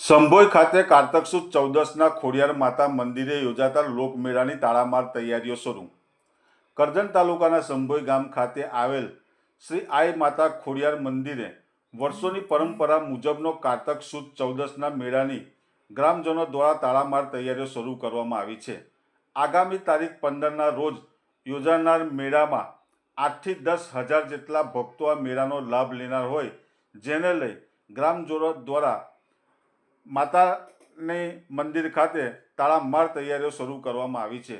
સંભોઈ ખાતે કારતક સુદ ચૌદસના ખોડિયાર માતા મંદિરે યોજાતા લોકમેળાની તાળામાર તૈયારીઓ શરૂ. કરજણ તાલુકાના સંભોઈ ગામ ખાતે આવેલ શ્રી આઈ માતા ખોડિયાર મંદિરે વર્ષોની પરંપરા મુજબનો કારતક સુદ ચૌદસના મેળાની ગ્રામજનો દ્વારા તાળામાર તૈયારીઓ શરૂ કરવામાં આવી છે. આગામી તારીખ પંદરના રોજ યોજાનાર મેળામાં આઠથી દસ હજાર જેટલા ભક્તો આ મેળાનો લાભ લેનાર હોય, જેને લઈ ગ્રામજનો દ્વારા માતાની મંદિર ખાતે તાળામાર તૈયારીઓ શરૂ કરવામાં આવી છે.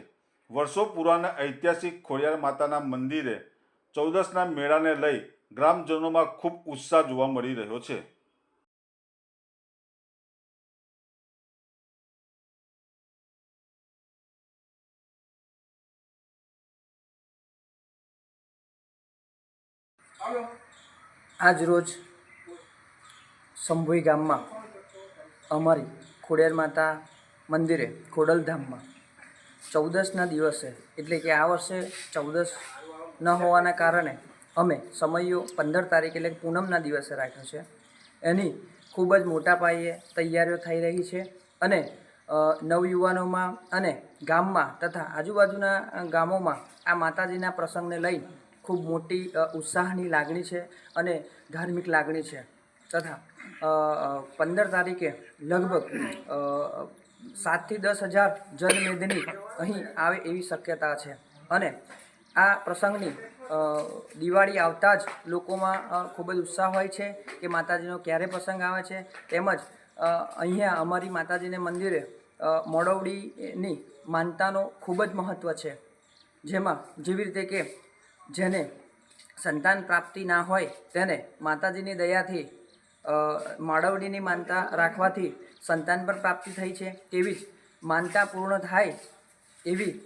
વર્ષો પુરાના ઐતિહાસિક ખોડિયાર માતાના મંદિરે ચૌદસના મેળાને લઈ ગ્રામજનોમાં ખૂબ ઉત્સાહ જોવા મળી રહ્યો છે. આજ રોજ સંભોઈ ગામમાં અમારી ખોડિયાર માતા મંદિરે, ખોડલધામમાં. ચૌદસના દિવસે, એટલે કે આ વર્ષે ચૌદસ ન હોવાના કારણે અમે સમયો પંદર તારીખ એટલે પૂનમના દિવસે રાખ્યો છે. એની ખૂબ જ મોટા પાયે તૈયારીઓ થઈ રહી છે અને નવયુવાનોમાં અને ગામમાં તથા આજુબાજુના ગામોમાં આ માતાજીના પ્રસંગને લઈ ખૂબ મોટી ઉત્સાહની લાગણી છે અને ધાર્મિક લાગણી છે. તથા પંદર તારીખે લગભગ સાતથી દસ હજાર જનમેદની અહીં આવે એવી શક્યતા છે. અને આ પ્રસંગની દિવાળી આવતા જ લોકોમાં ખૂબ જ ઉત્સાહ હોય છે કે માતાજીનો ક્યારે પ્રસંગ આવે છે. તેમજ અહીંયા અમારી માતાજીને મંદિરે મોડવડીની માનતાનો ખૂબ જ મહત્ત્વ છે. જેમાં જેવી રીતે કે, જેને સંતાન પ્રાપ્તિ ના હોય તેને માતાજીની દયાથી અ, માળવડીની માનતા રાખવાથી સંતાન પણ પ્રાપ્તિ થઈ છે. તેવી જ માનતા પૂર્ણ થાય એવી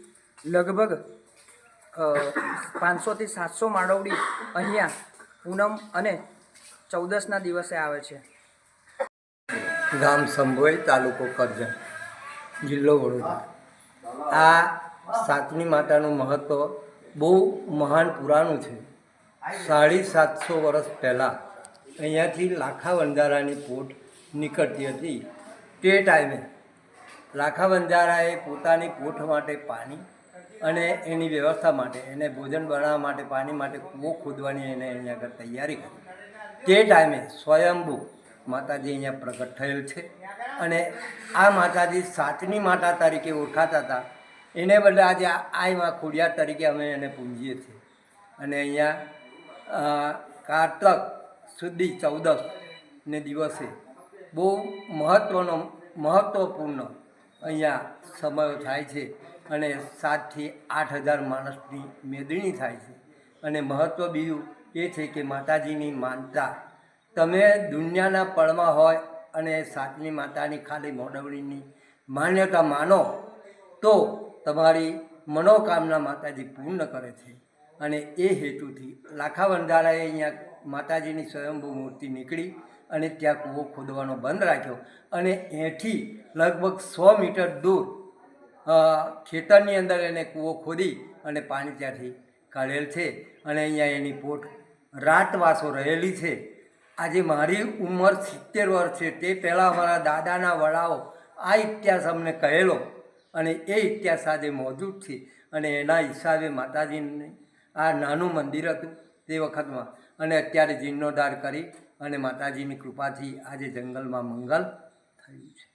લગભગ પાંચસોથી સાતસો માળવડી અહીંયા પૂનમ અને ચૌદસના દિવસે આવે છે. ગામ સંભોય તાલુકો કરજણ જિલ્લો વડોદરા. આ સાતમી માતાનું મહત્ત્વ બહુ મહાન પુરાણું છે. સાડી સાતસો વર્ષ પહેલાં અહીંયાથી લાખા વંજારાની પોટ નીકળતી હતી. તે ટાઈમે લાખા વંજારાએ પોતાની પોઠ માટે પાણી અને એની વ્યવસ્થા માટે એને ભોજન બનાવવા માટે પાણી માટે કૂવો ખોદવાની એને અહીંયા આગળ તૈયારી કરી. તે ટાઈમે સ્વયંભૂ માતાજી અહીંયા પ્રગટ થયેલ છે અને આ માતાજી સાતની માતા તરીકે ઓળખાતા હતા. એને બદલે આજે આઈમાં ખોડિયાર તરીકે અમે એને પૂંજીએ છીએ. અને અહીંયા કારતક સુધી ચૌદસ ને દિવસે. બહુ મહત્ત્વનો મહત્ત્વપૂર્ણ અહીંયા સમયો થાય છે અને સાતથી આઠ હજાર માણસની મેદણી થાય છે. અને મહત્ત્વ બીજું એ છે કે માતાજીની માનતા. તમે દુનિયાના પળમાં હોય અને સાતની માતાની ખાલી મોડવણીની માન્યતા માનો, તો તમારી મનોકામના માતાજી પૂર્ણ કરે છે. અને એ હેતુથી લાખા વંધારાએ અહીંયા માતાજીની સ્વયંભૂ મૂર્તિ નીકળી અને ત્યાં કૂવો ખોદવાનો બંધ રાખ્યો અને એથી લગભગ સો મીટર દૂર ખેતરની અંદર એને કૂવો ખોદી અને પાણી ત્યાંથી કાઢેલ છે અને અહીંયા એની પોટ રાતવાસો રહેલી છે. આજે મારી ઉંમર સિત્તેર વર્ષ છે, તે પહેલાં અમારા દાદાના વડાઓ આ ઇતિહાસ અમને કહેલો અને એ ઇતિહાસ આજે મોજૂદ છે અને એના હિસાબે માતાજીને આ નાનું મંદિર હતું તે વખતમાં અને અત્યારે જીર્ણોદ્ધાર કરી અને માતાજીની કૃપાથી આજે જંગલમાં મંગલ થયું છે.